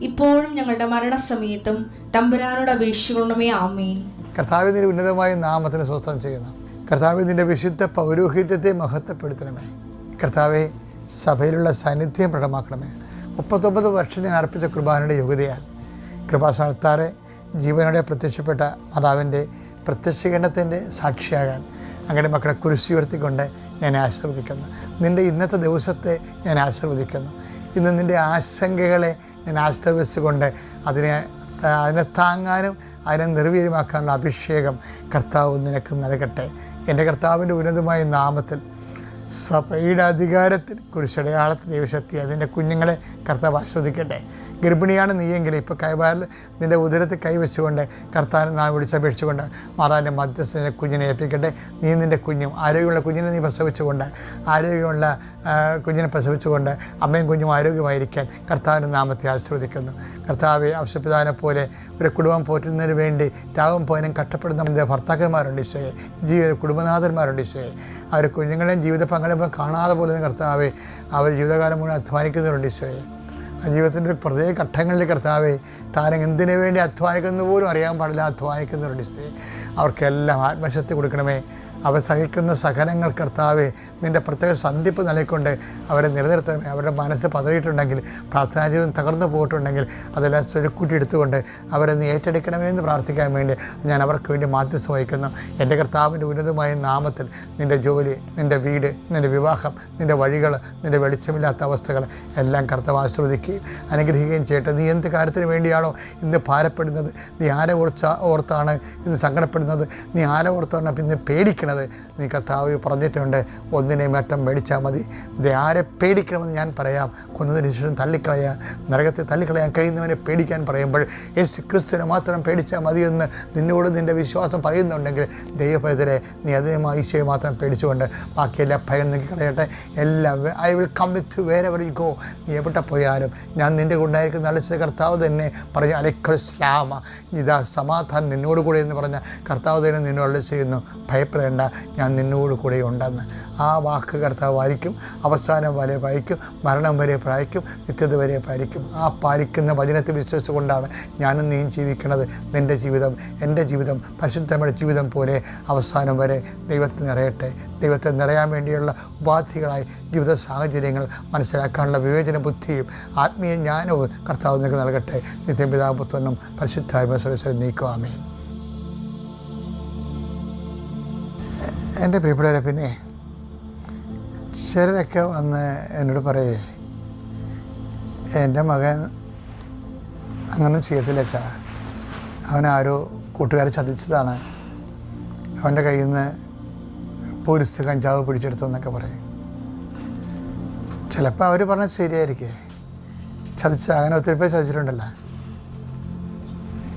ഇപ്പോഴും ഞങ്ങളുടെ മരണസമയത്തും തമ്പുരാനോട് അപേക്ഷിക്കണമേ ആമേൻ. കർത്താവിന്റെ ഉന്നതമായ നാമത്തിന് സ്വസ്ഥം ചെയ്യുന്നു. കർത്താവിന്റെ വിശുദ്ധ പൗരോഹിത്യത്തെ മഹത്വപ്പെടുത്തണമേ. കർത്താവെ സഭയിലുള്ള സാന്നിധ്യം പ്രകടമാക്കണമേ. മുപ്പത്തൊമ്പത് വർഷം ഞാൻ അർപ്പിച്ച കുർബാനയുടെ യോഗ്യതയാൽ കൃപാസ്ഥാനത്താറെ ജീവനോടെ പ്രത്യക്ഷപ്പെട്ട മാതാവിന്റെ പ്രത്യക്ഷീകരണത്തിന്റെ സാക്ഷിയാകാൻ അങ്ങനെ മക്കളെ കുരിശി ഉയർത്തിക്കൊണ്ട് ഞാൻ ആശീർവദിക്കുന്നു. നിന്റെ ഇന്നത്തെ ദിവസത്തെ ഞാൻ ആശീർവദിക്കുന്നു. ഇന്ന് നിന്റെ ആശങ്കകളെ ഞാൻ ആശ്രവദിച്ചുകൊണ്ട് അതിനെ അതിനെ താങ്ങാനും അതിനെ നിർവീര്യമാക്കാനുള്ള അഭിഷേകം കർത്താവ് നിനക്ക് നൽകട്ടെ. എന്റെ കർത്താവിന്റെ ഉന്നതമായ നാമത്തിൽ സഭയുടെ അധികാരത്തിൽ കുരിശടയാളത്തെ ദൈവശക്തി അതിന്റെ കുഞ്ഞുങ്ങളെ കർത്താവ് ആസ്വദിക്കട്ടെ ഗർഭിണിയാണ് നീയെങ്കിൽ ഇപ്പോൾ കൈവാറിൽ നിന്റെ ഉദരത്തിൽ കൈവച്ചുകൊണ്ട് കർത്താവിനെ നാം വിളിച്ചപേക്ഷിച്ചുകൊണ്ട് മാതാവിന്റെ മധ്യസ്ഥനെ കുഞ്ഞിനെ ഏൽപ്പിക്കട്ടെ. നീ നിന്റെ കുഞ്ഞും ആരോഗ്യമുള്ള കുഞ്ഞിനെ നീ പ്രസവിച്ചുകൊണ്ട് ആരോഗ്യമുള്ള കുഞ്ഞിനെ പ്രസവിച്ചുകൊണ്ട് അമ്മയും കുഞ്ഞും ആരോഗ്യമായിരിക്കാൻ കർത്താവിന്റെ നാമത്തെ ആസ്വദിക്കുന്നു കർത്താവ് ആവശ്യപിതാവിനെ പോലെ ഒരു കുടുംബം പോറ്റുന്നതിന് വേണ്ടി രാവും പോയനും കഷ്ടപ്പെടുന്ന ഭർത്താക്കന്മാരുണ്ട് ഈശോയെ ജീവിത കുടുംബനാഥന്മാരുണ്ട് ഈശോയെ. അവർ കുഞ്ഞുങ്ങളെയും ജീവിത പങ്കാളിയും കാണാതെ പോലെ കർത്താവെ അവർ ജീവിതകാലം മുഴുവൻ അധ്വാനിക്കുന്നവരുണ്ട് ഈശോയെ. ജീവിതത്തിന്റെ ഒരു പ്രത്യേക ഘട്ടങ്ങളിൽ കർത്താവെ താരം എന്തിനു വേണ്ടി അധ്വാനിക്കുന്നു പോലും അറിയാൻ പാടില്ല അധ്വാനിക്കുന്നവരുണ്ട് ഈശോയെ. അവർക്കെല്ലാം ആത്മശക്തി കൊടുക്കണമേ. അവർ സഹിക്കുന്ന സഹനങ്ങൾ കർത്താവെ നിന്റെ പ്രത്യേക സന്ധിപ്പ് നൽകിക്കൊണ്ട് അവരെ നിലനിർത്തണമേ അവരുടെ മനസ്സ് പതറിയിട്ടുണ്ടെങ്കിൽ പ്രാർത്ഥനാ ജീവിതം തകർന്നു പോയിട്ടുണ്ടെങ്കിൽ അതെല്ലാം സ്വരുക്കൂട്ടി എടുത്തുകൊണ്ട് അവരെ നീ ഏറ്റെടുക്കണമേ എന്ന് പ്രാർത്ഥിക്കാൻ വേണ്ടി ഞാൻ അവർക്ക് വേണ്ടി മാധ്യസ്ഥം വഹിക്കുന്നു. എന്റെ കർത്താവിന്റെ ഉന്നതമായ നാമത്തിൽ നിന്റെ ജോലി നിന്റെ വീട് നിന്റെ വിവാഹം നിന്റെ വഴികൾ നിന്റെ വെളിച്ചമില്ലാത്ത അവസ്ഥകൾ എല്ലാം കർത്താവ് ആസ്വദിക്കുകയും അനുഗ്രഹിക്കുകയും ചെയ്യട്ടെ. നീ എന്ത് കാര്യത്തിന് വേണ്ടിയാണോ ഇന്ന് ഭാരപ്പെടുന്നത്? നീ ആരെ ഓർച്ച ഓർത്താണ് ഇന്ന് സങ്കടപ്പെടുന്നത്? നീ ആരെ ഓർത്താണ് പിന്നെ പേടിക്കണത് നീ കർത്താവ് പറഞ്ഞിട്ടുണ്ട് ഒന്നിനെ മറ്റം മേടിച്ചാൽ മതി. ഇത് ആരെ പേടിക്കണമെന്ന് ഞാൻ പറയാം. കൊന്നതിന് ശേഷം തള്ളിക്കളയാൻ നരകത്തെ തള്ളിക്കളയാൻ കഴിയുന്നവനെ പേടിക്കാൻ പറയുമ്പോൾ യേശു ക്രിസ്തുവിനെ മാത്രം പേടിച്ചാൽ മതിയെന്ന് നിന്നോട് നിന്റെ വിശ്വാസം പറയുന്നുണ്ടെങ്കിൽ ദൈവഭയത്തിലെ നീ അതിനെ ഈശോയെ മാത്രം പേടിച്ചുകൊണ്ട് ബാക്കി എല്ലാ ഭയം നീക്കി കളയട്ടെ. എല്ലാം ഐ വിൽ കം വിത്ത് വേറെ എവർ യു ഗോ നീ എവിടെ പോയാലും ഞാൻ നിന്റെ ഉണ്ടായിരിക്കുന്ന അളിച്ച കർത്താവ് തന്നെ പറഞ്ഞ അലക്കൽ ശ്ലാമ ഇതാ സമാധാനം നിന്നോട് കൂടെ എന്ന് പറഞ്ഞ കർത്താവ് തന്നെ നിന്നോട് ചെയ്യുന്നു. ഭയപ്പെടേണ്ട. ഞാൻ നിന്നോട് കൂടെ ഉണ്ടെന്ന്. ആ വാക്ക് കർത്താവ് വായിക്കും അവസാനം വരെ പാലിക്കും മരണം വരെ പാലിക്കും നിത്യത വരെ പാലിക്കും. ആ പാലിക്കുന്ന വചനത്തെ വിശ്വസിച്ചുകൊണ്ടാണ് ഞാനും നീയും ജീവിക്കുന്നത്. നിന്റെ ജീവിതം എന്റെ ജീവിതം പരിശുദ്ധമായ ജീവിതം പോലെ അവസാനം വരെ ദൈവത്തെ നിറയട്ടെ. ദൈവത്തെ നിറയാൻ വേണ്ടിയുള്ള ഉപാധികളായി ജീവിത സാഹചര്യങ്ങൾ മനസ്സിലാക്കാനുള്ള വിവേചന ബുദ്ധിയും ആത്മീയ ജ്ഞാനവും കർത്താവ് നിങ്ങൾക്ക് നൽകട്ടെ. നിത്യം പിതാപുത്രനും പരിശുദ്ധാത്മസ്വരം നീക്കുവാമേ എന്റെ പ്രിയപ്പെട്ടവരെ പിന്നെ ചിലരൊക്കെ വന്ന് എന്നോട് പറയേ എന്റെ മകൻ അങ്ങനെ ചെയ്യത്തില്ല ചാ അവനാരോ കൂട്ടുകാരെ ചതിച്ചതാണ്. അവന്റെ കയ്യിൽ നിന്ന് പോലീസ് കഞ്ചാവ് പിടിച്ചെടുത്തെന്നൊക്കെ പറയും. ചിലപ്പോൾ അവർ പറഞ്ഞാൽ ശരിയായിരിക്കേ. ചതിച്ച അങ്ങനെ ഒത്തിരി പേര് ചതിച്ചിട്ടുണ്ടല്ലോ.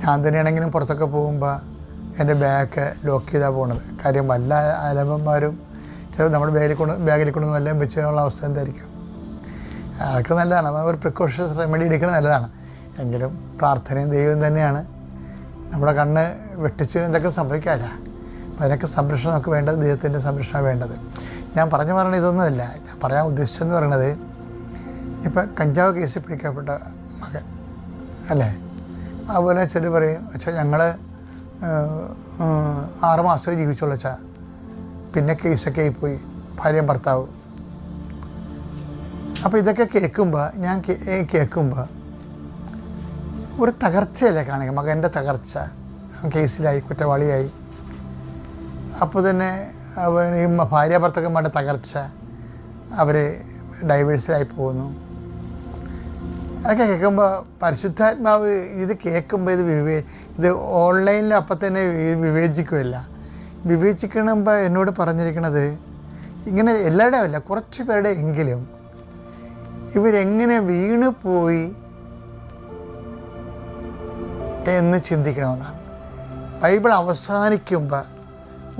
ഞാൻ തന്നെയാണെങ്കിലും പുറത്തൊക്കെ പോകുമ്പോൾ എന്റെ ബാഗ് ലോക്ക് ചെയ്താണ് പോണത്. കാര്യം വല്ല അലമ്പന്മാരും ചില നമ്മുടെ ബാഗിൽ കൊണ്ട് ബാഗിൽ കൊണ്ടൊന്നും എല്ലാം വെച്ചുള്ള അവസ്ഥ എന്തായിരിക്കും? അതൊക്കെ നല്ലതാണ്. അപ്പോൾ ഒരു പ്രിക്കോഷൻസ് റെമഡി എടുക്കുന്നത് നല്ലതാണ്. എങ്കിലും പ്രാർത്ഥനയും ദൈവം തന്നെയാണ്. നമ്മുടെ കണ്ണ് വെട്ടിച്ച് എന്തൊക്കെ സംഭവിക്കാമല്ല അപ്പോൾ അതിനൊക്കെ സംരക്ഷണം നമുക്ക് വേണ്ടത് ദൈവത്തിന്റെ സംരക്ഷണം വേണ്ടത്. ഞാൻ പറഞ്ഞു പറഞ്ഞ ഇതൊന്നുമല്ല. ഞാൻ പറയാൻ ഉദ്ദേശിച്ചെന്ന് പറയണത് ഇപ്പം കഞ്ചാവ് കേസിൽ പിടിക്കപ്പെട്ട മകൻ അല്ലേ? അതുപോലെ ചില പറയും അച്ഛാ ഞങ്ങൾ ആറ് മാസമേ ച പിന്നെ കേസൊക്കെ ആയിപ്പോയി. ഭാര്യ ഭർത്താവ്. അപ്പോൾ ഇതൊക്കെ കേൾക്കുമ്പോൾ ഞാൻ കേൾക്കുമ്പോൾ ഒരു തകർച്ചയല്ലേ കാണുക മകന്റെ തകർച്ച. കേസിലായി കുറ്റവാളിയായി. അപ്പോൾ തന്നെ അവർ ഭാര്യ ഭർത്തക്കന്മാരുടെ തകർച്ച. അവർ ഡൈവേഴ്സിലായി പോകുന്നു. അതൊക്കെ കേൾക്കുമ്പോൾ പരിശുദ്ധാത്മാവ് ഇത് കേൾക്കുമ്പോൾ ഇത് വിവേ ഇത് ഓൺലൈനിൽ അപ്പം തന്നെ വിവേചിക്കുമല്ല വിവേചിക്കണമ്പോൾ എന്നോട് പറഞ്ഞിരിക്കണത് ഇങ്ങനെ എല്ലാവരുടെയും അല്ല കുറച്ച് പേരുടെ എങ്കിലും ഇവരെങ്ങനെ വീണു പോയി എന്ന് ചിന്തിക്കണമെന്നാണ്. ബൈബിൾ അവസാനിക്കുമ്പോൾ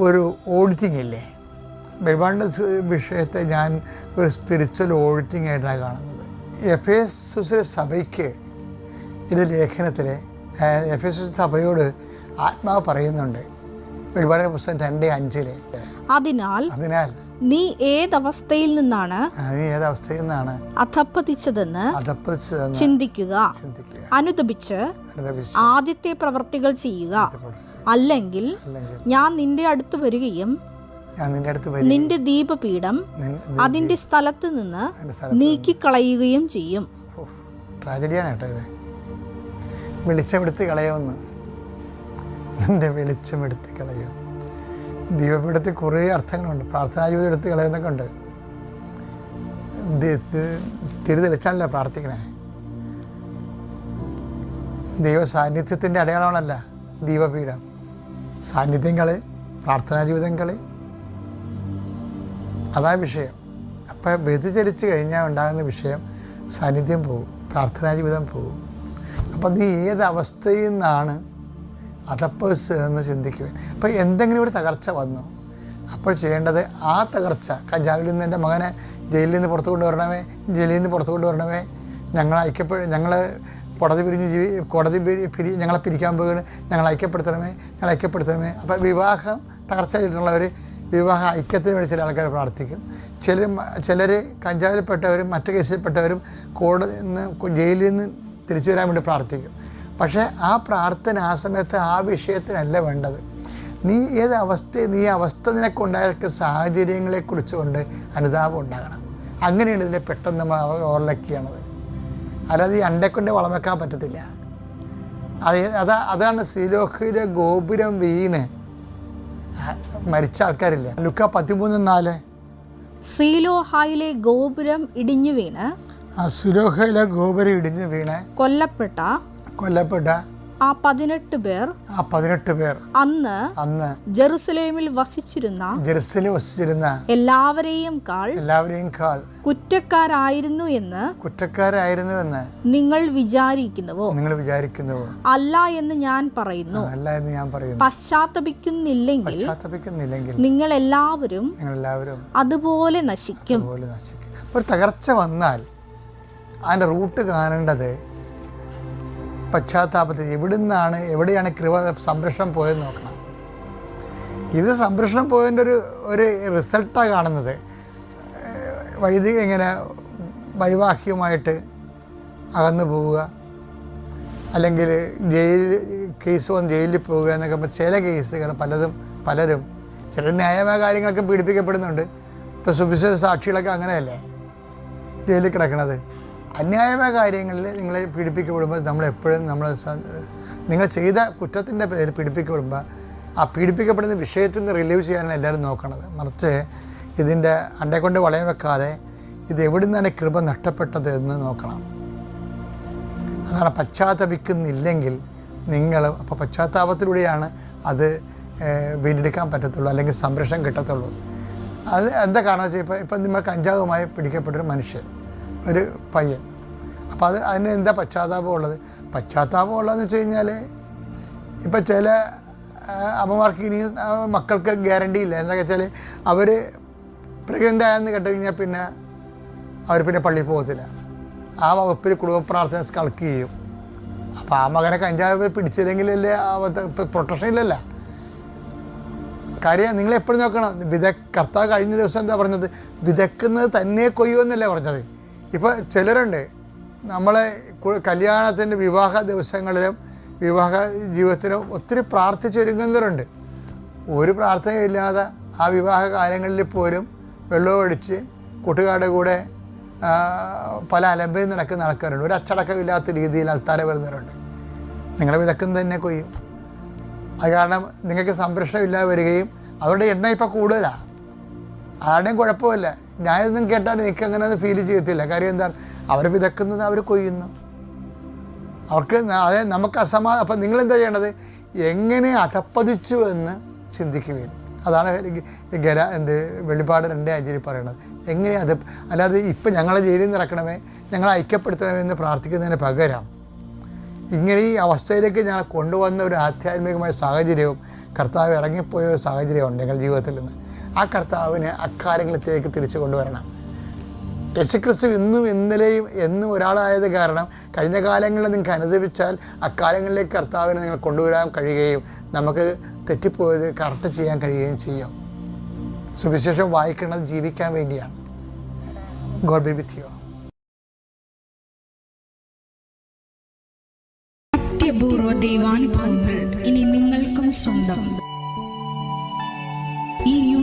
ഒരു ഓഡിറ്റിംഗ് ഇല്ലേ? ബൈബിളിന്റെ വിഷയത്തെ ഞാൻ ഒരു സ്പിരിച്വൽ ഓഡിറ്റിംഗ് ആയിട്ടാണ് കാണുന്നത്. എഫ് എസ് സഭയ്ക്ക് ഇത് ലേഖനത്തിൽ എഫ് എസ് സഭയോട് ആത്മാവ് പറയുന്നുണ്ട്. വെളിപാടിന്റെ പുസ്തകം രണ്ട് അഞ്ചിൽ. അതിനാൽ അതിനാൽ നീ ഏതവസ്ഥയിൽ നിന്നാണ് നീ ഏതവസ്ഥയിൽ നിന്നാണ് അധപ്പതിച്ചതെന്ന് അധപ്പതിച്ചതെന്ന് ചിന്തിക്കുക. അനുദപിച്ച് ആദ്യത്തെ പ്രവർത്തികൾ ചെയ്യുക. അല്ലെങ്കിൽ ഞാൻ നിന്റെ അടുത്ത് വരികയും ഞാൻ നിന്റെ അടുത്ത് നിന്റെ ദീപപീഠം അതിന്റെ സ്ഥലത്ത് നിന്ന് നീക്കിക്കളയുകയും ചെയ്യും. ട്രാജഡിയാണ് കേട്ടോ ഇത്. വെളിച്ചമെടുത്ത് കളയുമെന്ന്. നിന്റെ വെളിച്ചമെടുത്ത് കളയും. ദീപപീഠത്തിൽ കുറേ അർത്ഥങ്ങളുണ്ട്. പ്രാർത്ഥനാ ജീവിതം എടുത്ത് കളയുന്നൊക്കെ ഉണ്ട്. ദി- തിരി തെളിച്ചാണല്ലോ പ്രാർത്ഥിക്കണേ. ദൈവ സാന്നിധ്യത്തിന്റെ അടയാളമാണല്ല ദീപപീഠം. സാന്നിധ്യം കളി പ്രാർത്ഥനാ ജീവിതം കളി അതാ വിഷയം. അപ്പം വ്യതിചലിച്ച് കഴിഞ്ഞാൽ ഉണ്ടാകുന്ന വിഷയം സാന്നിധ്യം പോകും പ്രാർത്ഥനാ ജീവിതം പോകും. അപ്പം നീ ഏത് അവസ്ഥയിൽ നിന്നാണ് അതപ്പേഴ്സ് എന്ന് ചിന്തിക്കുക അപ്പോൾ എന്തെങ്കിലും ഒരു തകർച്ച വന്നു. അപ്പോൾ ചെയ്യേണ്ടത് ആ തകർച്ച കഞ്ചാവിൽ നിന്ന് എന്റെ മകനെ ജയിലിൽ നിന്ന് പുറത്തു കൊണ്ടുവരണമേ ജയിലിൽ നിന്ന് പുറത്തു കൊണ്ടുവരണമേ ഞങ്ങൾ ഐക്യപ്പെടും ഞങ്ങൾ കോടതി പിരിഞ്ഞ് ജീവി കോടതി പിരി ഞങ്ങളെ പിരിക്കാൻ പോകുകയാണ് ഞങ്ങൾ ഐക്യപ്പെടുത്തണമേ ഞങ്ങൾ ഐക്യപ്പെടുത്തണമേ. അപ്പോൾ വിവാഹം തകർച്ചയായിട്ടുള്ളവർ വിവാഹ ഐക്യത്തിന് വേണ്ടി ചില ആൾക്കാർ പ്രാർത്ഥിക്കും. ചിലർ ചിലർ കഞ്ചാവിൽപ്പെട്ടവരും മറ്റു കേസിൽപ്പെട്ടവരും കോടതി നിന്ന് ജയിലിൽ നിന്ന് തിരിച്ചു വരാൻ വേണ്ടി പ്രാർത്ഥിക്കും. പക്ഷേ ആ പ്രാർത്ഥന ആ സമയത്ത് ആ വിഷയത്തിനല്ല വേണ്ടത്. നീ ഏത് അവസ്ഥ നീ അവസ്ഥ നിനക്കുണ്ടായ സാഹചര്യങ്ങളെ കുറിച്ചുകൊണ്ട് അനുതാപം ഉണ്ടാകണം. അങ്ങനെയാണ് ഇതിനെ പെട്ടെന്ന് നമ്മൾ ഓവർലക്ക് ചെയ്യണത്. അല്ലാതെ ഈ അണ്ടക്കൊണ്ട് വളമെക്കാൻ പറ്റത്തില്ല. അത് അതാ അതാണ് സിലോഹിലെ ഗോപുരം വീണ് മരിച്ച ആൾക്കാരില്ല? ലുക്ക പതിമൂന്ന് നാല്. സീലോഹായിലെ ഗോപുരം ഇടിഞ്ഞു വീണ്. ആ സിലോഹയിലെ ഗോപുരം ഇടിഞ്ഞു വീണ്. കൊല്ലപ്പെട്ട കൊല്ലപ്പെട്ട ആ പതിനെട്ട് പേർ ആ പതിനെട്ട് പേർ അന്ന് അന്ന് ജെറുസലേമിൽ വസിച്ചിരുന്ന ജെറുസലേം വസിച്ചിരുന്ന എല്ലാവരെയും കാൾ എല്ലാവരെയും കാൾ കുറ്റക്കാരായിരുന്നു എന്ന് കുറ്റക്കാരായിരുന്നു എന്ന് നിങ്ങൾ വിചാരിക്കുന്നുവോ? നിങ്ങൾ വിചാരിക്കുന്നുവോ? അല്ല എന്ന് ഞാൻ പറയുന്നു. അല്ല എന്ന് ഞാൻ പറയുന്നു. പശ്ചാത്തപിക്കുന്നില്ലെങ്കിൽ പശ്ചാത്തപിക്കുന്നില്ലെങ്കിൽ നിങ്ങൾ എല്ലാവരും നിങ്ങൾ എല്ലാവരും അതുപോലെ നശിക്കും. അതുപോലെ നശിക്കും. ഒരു തകർച്ച വന്നാൽ അതിന്റെ റൂട്ട് കാണേണ്ടത് പശ്ചാത്താപത്തിൽ എവിടുന്നാണ് എവിടെയാണ് കൃപ സംരക്ഷണം പോയെന്ന് നോക്കണം. ഇത് സംരക്ഷണം പോയതിന്റെ ഒരു ഒരു റിസൾട്ടാണ് കാണുന്നത്. വൈദിക ഇങ്ങനെ വൈവാഹികമായിട്ട് അകന്നു പോവുക. അല്ലെങ്കിൽ ജയിൽ കേസ് വന്ന് ജയിലിൽ പോവുക എന്നൊക്കെ ചില കേസുകൾ പലതും പലരും ചില ന്യായമായ കാര്യങ്ങളൊക്കെ പീഡിപ്പിക്കപ്പെടുന്നുണ്ട്. ഇപ്പോൾ സുവിശേഷ സാക്ഷികളൊക്കെ അങ്ങനെയല്ലേ? ജയിലിൽ കിടക്കണത്. അന്യായമായ കാര്യങ്ങളിൽ നിങ്ങളെ പീഡിപ്പിക്കപ്പെടുമ്പോൾ നമ്മളെപ്പോഴും നമ്മൾ നിങ്ങൾ ചെയ്ത കുറ്റത്തിന്റെ പേര് പീഡിപ്പിക്കപ്പെടുമ്പോൾ ആ പീഡിപ്പിക്കപ്പെടുന്ന വിഷയത്തിൽ നിന്ന് റിലീവ് ചെയ്യാനാണ് എല്ലാവരും നോക്കണത്. മറിച്ച് ഇതിന്റെ അണ്ടേക്കൊണ്ട് വളയം വെക്കാതെ ഇത് എവിടെ നിന്നാണ് കൃപ നഷ്ടപ്പെട്ടത് എന്ന് നോക്കണം. അതാണ് പശ്ചാത്തപിക്കുന്നില്ലെങ്കിൽ നിങ്ങൾ അപ്പോൾ പശ്ചാത്താപത്തിലൂടെയാണ് അത് വീണ്ടെടുക്കാൻ പറ്റത്തുള്ളൂ അല്ലെങ്കിൽ സംരക്ഷണം കിട്ടത്തുള്ളൂ. അത് എന്താ കാരണം വെച്ചാൽ ഇപ്പോൾ ഇപ്പം നിങ്ങൾ കഞ്ചാവുമായി പിടിക്കപ്പെട്ടൊരു മനുഷ്യൻ. ഒരു പയ്യൻ. അപ്പോൾ അത് അതിന് എന്താ പശ്ചാത്താപം ഉള്ളത്? പശ്ചാത്താപം ഉള്ളതെന്ന് വെച്ച് കഴിഞ്ഞാൽ ഇപ്പം ചില അമ്മമാർക്ക് ഇനി മക്കൾക്ക് ഗ്യാരണ്ടി ഇല്ല. എന്താ വെച്ചാൽ അവർ പ്രഗ്നന്റ് ആയെന്ന് കേട്ട് കഴിഞ്ഞാൽ പിന്നെ അവർ പിന്നെ പള്ളിയിൽ പോകത്തില്ല. ആ വകുപ്പിൽ കുടുംബ പ്രാർത്ഥന കളക്ട് ചെയ്യും. അപ്പോൾ ആ മകനെ കഞ്ചാവ് പിടിച്ചില്ലെങ്കിലല്ലേ പ്രൊട്ടക്ഷൻ ഇല്ലല്ല. കാര്യം നിങ്ങൾ എപ്പോഴും നോക്കണം. വിദ കർത്താവ് കഴിഞ്ഞ ദിവസം എന്താ പറഞ്ഞത്? വിതക്കുന്നത് തന്നെ കൊയ്യുമെന്നല്ലേ പറഞ്ഞത്? ഇപ്പോൾ ചിലരുണ്ട്. നമ്മളെ കല്യാണത്തിന്റെ വിവാഹ ദിവസങ്ങളിലും വിവാഹ ജീവിതത്തിലും ഒത്തിരി പ്രാർത്ഥിച്ചൊരുങ്ങുന്നവരുണ്ട് ഒരു പ്രാർത്ഥനയില്ലാതെ ആ വിവാഹ കാലങ്ങളിൽ പോലും വെള്ളം ഒഴിച്ച് കൂട്ടുകാരുടെ കൂടെ പല അലമ്പയിൽ നടക്കുന്ന ആൾക്കാരുണ്ട്. ഒരു അച്ചടക്കമില്ലാത്ത രീതിയിൽ ആൾക്കാർ വരുന്നവരുണ്ട്. നിങ്ങളെ വിതക്കം തന്നെ കൊയ്യും. അത് കാരണം നിങ്ങൾക്ക് സംരക്ഷണം ഇല്ലാതെ വരികയും അവരുടെ എണ്ണ ഇപ്പം കൂടുതലാണ് ആരുടെയും കുഴപ്പമില്ല. ഞാനിതൊന്നും കേട്ടാൽ എനിക്ക് അങ്ങനെ അത് ഫീൽ ചെയ്യത്തില്ല. കാര്യം എന്താണ് അവർ വിതക്കുന്നത് അവർ കൊയ്യുന്നു. അവർക്ക് അതായത് നമുക്ക് അസമാ അപ്പം നിങ്ങൾ എന്താ ചെയ്യേണ്ടത്? എങ്ങനെ അധപ്പതിച്ചു എന്ന് ചിന്തിക്കുകയും അതാണ് ഗര എന്ത് വെളിപ്പാട് രണ്ടേ അഞ്ചിൽ പറയണത്. എങ്ങനെ അത് അല്ലാതെ ഇപ്പം ഞങ്ങളെ ജയിലിൽ നിന്ന് ഇറക്കണമേ ഞങ്ങളെ ഐക്യപ്പെടുത്തണമേ എന്ന് പ്രാർത്ഥിക്കുന്നതിന് പകരം ഇങ്ങനെ ഈ അവസ്ഥയിലേക്ക് ഞങ്ങൾ കൊണ്ടുവന്ന ഒരു ആധ്യാത്മികമായ സാഹചര്യവും കർത്താവ് ഇറങ്ങിപ്പോയ ഒരു സാഹചര്യമുണ്ട് ഞങ്ങളുടെ ജീവിതത്തിൽ നിന്ന്. ആ കർത്താവിനെ അക്കാര്യങ്ങളിലേക്ക് തിരിച്ചു കൊണ്ടുവരണം. യേശുക്രിസ്തു ഇന്നും ഇന്നലെയും എന്നും ഒരാളായത് കാരണം കഴിഞ്ഞ കാലങ്ങളിൽ നിങ്ങൾക്ക് അനുദപിച്ചാൽ അക്കാലങ്ങളിലേക്ക് കർത്താവിനെ നിങ്ങൾ കൊണ്ടുവരാൻ കഴിയുകയും നമുക്ക് തെറ്റിപ്പോയത് കറക്റ്റ് ചെയ്യാൻ കഴിയുകയും ചെയ്യും. സുവിശേഷം വായിക്കുന്നത് ജീവിക്കാൻ വേണ്ടിയാണ്. ഗോഡ് ബി വിത്ത് ദൈവാനുഭവങ്ങൾ ഇനി നിങ്ങൾക്കും സ്വന്തം. ഈ